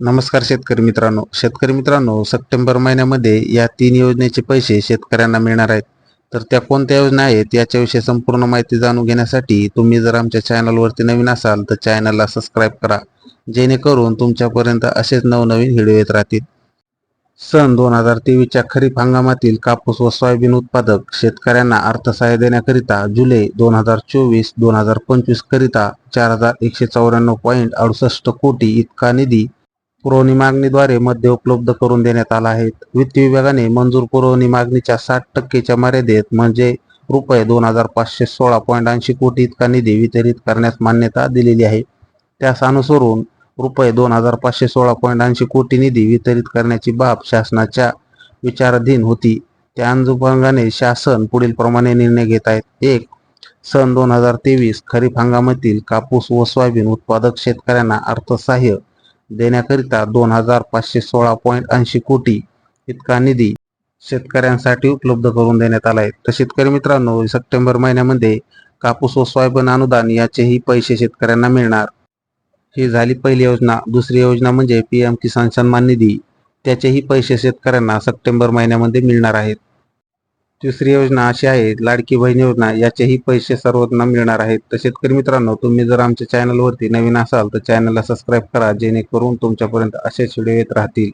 नमस्कार शेतकरी मित्रांनो. शेतकरी मित्रांनो सप्टेंबर महिन्यामध्ये या तीन योजनेचे पैसे शेतकऱ्यांना मिळणार आहेत. तर त्या कोणत्या योजना आहेत याच्याविषयी संपूर्ण माहिती जाणून घेण्यासाठी तुम्ही जर आमच्या चॅनलवरती नवीन असाल तर चॅनलला सबस्क्राईब करा. जेणेकरून तुमच्यापर्यंत असेच नवनवीन व्हिडिओ येत राहतील. सन दोन हजार तेवीसच्या खरीप हंगामातील कापूस व सोयाबीन उत्पादक शेतकऱ्यांना अर्थसहाय्य देण्याकरिता जुलै दोन हजार चोवीस दोन हजार पंचवीस करिता चार हजार एकशे चौऱ्याण्णव पॉईंट अडुसष्ट कोटी इतका निधी पुरवणी मागणीद्वारे मध्य उपलब्ध करून देण्यात आला आहे. वित्त विभागाने मंजूर पुरवणी मागणीच्या साठ टक्केच्या मर्यादेत म्हणजे रुपये दोन हजार पाचशे सोळा पॉईंट ऐंशी कोटी इतका निधी वितरित करण्यास मान्यता दिलेली आहे. त्यास अनुसरून रुपये दोन हजार पाचशे सोळा पॉईंट ऐंशी कोटी निधी वितरित करण्याची बाब शासनाच्या विचाराधीन होती. त्या अनुषंगाने शासन पुढील प्रमाणे निर्णय घेत आहेत एक सन दोन हजार तेवीस खरीप हंगामातील कापूस व सोयाबीन उत्पादक शेतकऱ्यांना अर्थसहाय्य देण्याकरिता दोन हजार पाचशे सोळा पॉईंट ऐंशी कोटी इतका निधी शेतकऱ्यांसाठी उपलब्ध करून देण्यात आला आहे तर शेतकरी मित्रांनो सप्टेंबर महिन्यामध्ये कापूस व सोयाबीन अनुदान याचेही पैसे शेतकऱ्यांना मिळणार. ही झाली पहिली योजना. दुसरी योजना म्हणजे पी एम किसान सन्मान निधी. त्याचेही पैसे शेतकऱ्यांना सप्टेंबर महिन्यामध्ये मिळणार आहेत. तिसरी योजना अशी आहे लाडकी बहीण योजना याचेही पैसे सर्वांना मिळणार आहेत. तर शेतकरी मित्रांनो तुम्ही जर आमच्या चॅनलवरती नवीन असाल तर चॅनलला सबस्क्राईब करा जेणेकरून तुमच्यापर्यंत असेच व्हिडिओ येत राहतील.